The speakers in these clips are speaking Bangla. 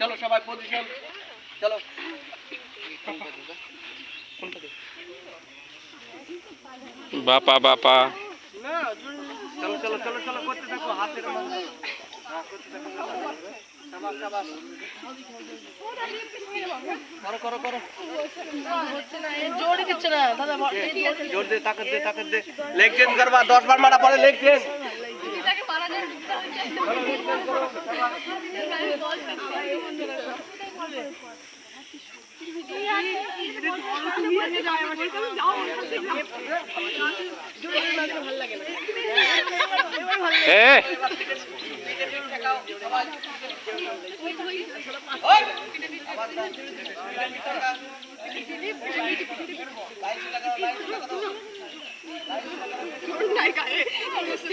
চলো সবাই পজিশন চলো। বাপা বাপা। চলো চলো চলো চলো করতে থাকো হাতের। করো করো করো। জোরে দিচ্ছে না দাদা জোর দে তাকত দে তাকত দে। লেগ চেঞ্জ করবা 10 বার মারা পরে লেগ চেঞ্জ এ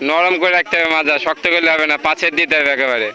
নরম করে রাখতে হবে মাজা শক্ত করলে হবে না পাছের দিতে হবে একেবারে।